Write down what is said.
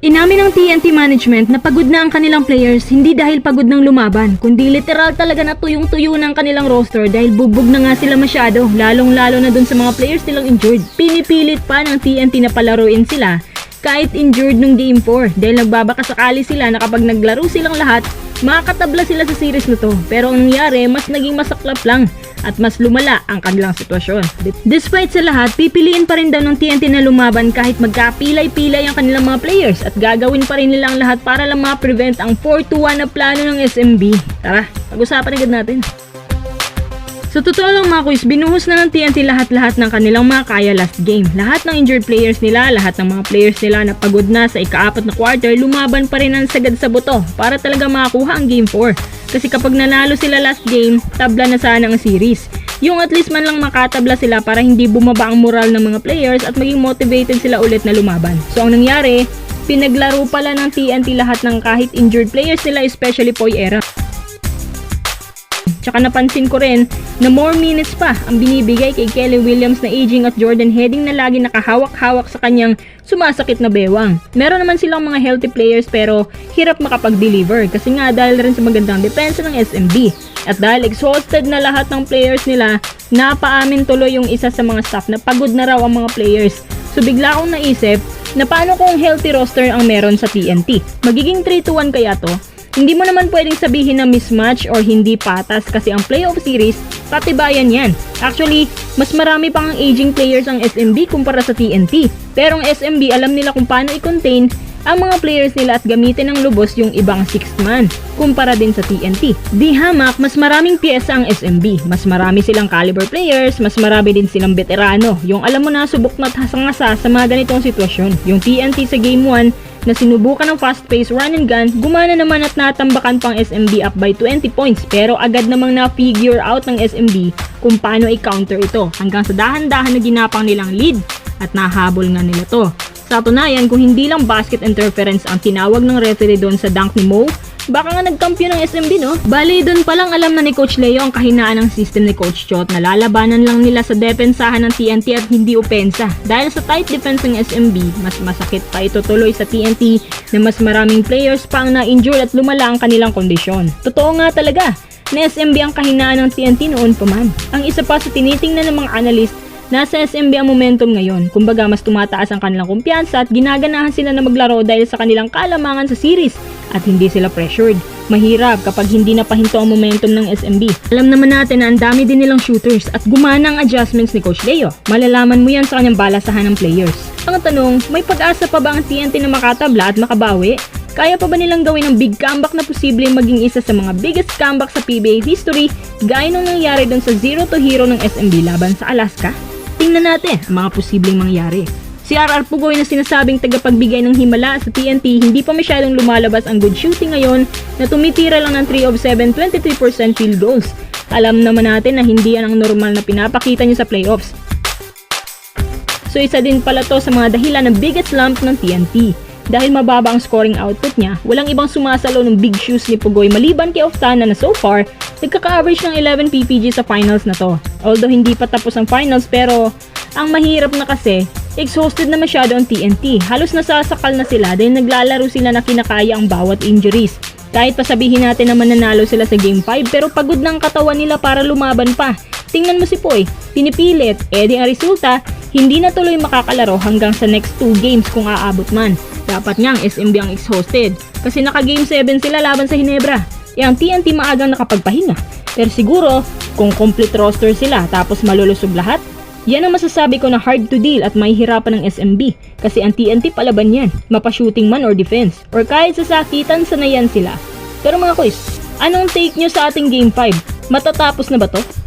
Inamin ng TNT management na pagod na ang kanilang players hindi dahil pagod ng lumaban, kundi literal talaga na tuyong-tuyo ng kanilang roster dahil bubog na nga sila masyado, lalong-lalo na dun sa mga players nilang injured. Pinipilit pa ng TNT na palaruin sila kahit injured nung Game 4 dahil nagbabaka sakali sila na kapag naglaro silang lahat, makakatabla sila sa series na to. Pero ang nangyari, mas naging masaklap lang at mas lumala ang kanilang sitwasyon. Despite sa lahat, pipiliin pa rin daw ng TNT na lumaban kahit magkapilay-pilay ang kanilang mga players at gagawin pa rin nila ang lahat para lang ma-prevent ang 4-2-1 na plano ng SMB. Tara, pag-usapan agad natin. Sa totoo lang mga quiz, binuhos na ng TNT lahat-lahat ng kanilang mga kaya last game. Lahat ng injured players nila, lahat ng mga players nila na pagod na sa ikaapat na quarter, lumaban pa rin ang sagad sa buto para talaga makakuha ang game 4. Kasi kapag nanalo sila last game, tabla na sana ang series. Yung at least man lang makatabla sila para hindi bumaba ang moral ng mga players at maging motivated sila ulit na lumaban. So ang nangyari, pinaglaro pala ng TNT lahat ng kahit injured players nila especially Poy Era. Tsaka napansin ko rin na more minutes pa ang binibigay kay Kelly Williams na aging at Jordan Heading na lagi nakahawak-hawak sa kanyang sumasakit na bewang. Meron naman silang mga healthy players pero hirap makapag-deliver kasi nga dahil rin sa magandang depensa ng SMB. At dahil exhausted na lahat ng players nila, napaamin tuloy yung isa sa mga staff na pagod na raw ang mga players. So bigla akong naisip na paano kung healthy roster ang meron sa TNT? Magiging 3-1 kaya to? Hindi mo naman pwedeng sabihin na mismatch or hindi patas kasi ang playoff series, patibayan yan. Actually, mas marami pang ang aging players ang SMB kumpara sa TNT. Pero ang SMB alam nila kung paano i-contain ang mga players nila at gamitin ng lubos yung ibang 6th man kumpara din sa TNT. Di hamak, mas maraming pyesa ang SMB. Mas marami silang caliber players, mas marami din silang veterano. Yung alam mo na subok na tasangasa sa mga ganitong sitwasyon. Yung TNT sa Game 1 na sinubukan ng fast-paced run and gun, gumana naman at natambakan pang SMB up by 20 points pero agad namang na-figure out ng SMB kung paano i-counter ito hanggang sa dahan-dahan na ginapang nilang lead at nahabol nga nila to. Sa tunayan, kung hindi lang basket interference ang tinawag ng referee doon sa dunk ni Mo, baka nga nagkampiyon ng SMB no? Bali, doon palang alam na ni Coach Leo ang kahinaan ng system ni Coach Chot na lalabanan lang nila sa depensahan ng TNT at hindi opensa. Dahil sa tight defense ng SMB, mas masakit pa ito tuloy sa TNT na mas maraming players pa ang na-injure at lumala ang kanilang kondisyon. Totoo nga talaga, na SMB ang kahinaan ng TNT noon pa man. Ang isa pa sa tinitingnan ng mga analyst Nasa SMB ang momentum ngayon, kumbaga mas tumataas ang kanilang kumpiyansa at ginaganahan sila na maglaro dahil sa kanilang kalamangan sa series at hindi sila pressured. Mahirap kapag hindi napahinto ang momentum ng SMB. Alam naman natin na ang dami din nilang shooters at gumana ang adjustments ni Coach Leo. Malalaman mo yan sa kanyang balasahan ng players. Ang tanong, may pag-asa pa ba ang TNT na makatabla at makabawi? Kaya pa ba nilang gawin ang big comeback na posibleng maging isa sa mga biggest comeback sa PBA history gaya nung nangyari doon sa 0 to hero ng SMB laban sa Alaska? Tingnan natin ang mga posibleng mangyari. Si RR Pugoy na sinasabing tagapagbigay ng himala sa TNT hindi pa masyadong lumalabas ang good shooting ngayon na tumitira lang ng 3 of 7, 23% field goals. Alam naman natin na hindi yan ang normal na pinapakita niya sa playoffs. So isa din pala to sa mga dahilan ng biggest slump ng TNT. Dahil mababa ang scoring output niya, walang ibang sumasalo ng big shoes ni Pugoy maliban kay Oftana na so far, nagkaka-average ng 11 PPG sa finals na to. Although hindi pa tapos ang finals pero ang mahirap na kasi, exhausted na masyado ang TNT. Halos nasasakal na sila dahil naglalaro sila na kinakaya ang bawat injuries. Kahit pa sabihin natin na mananalo sila sa Game 5 pero pagod ng katawan nila para lumaban pa. Tingnan mo si Poy, pinipilit, eh di ang resulta, hindi na tuloy makakalaro hanggang sa next 2 games kung aabot man. Dapat nga ang SMB ang exhausted kasi naka Game 7 sila laban sa Hinebra. Eh ang TNT maagang nakapagpahinga. Pero siguro, kung complete roster sila tapos malulusog lahat, yan ang masasabi ko na hard to deal at may hirapan ng SMB kasi ang TNT palaban yan, mapa-shooting man or defense or kahit sa sakitan sanayan sila. Pero mga quiz, anong take nyo sa ating game 5? Matatapos na ba to?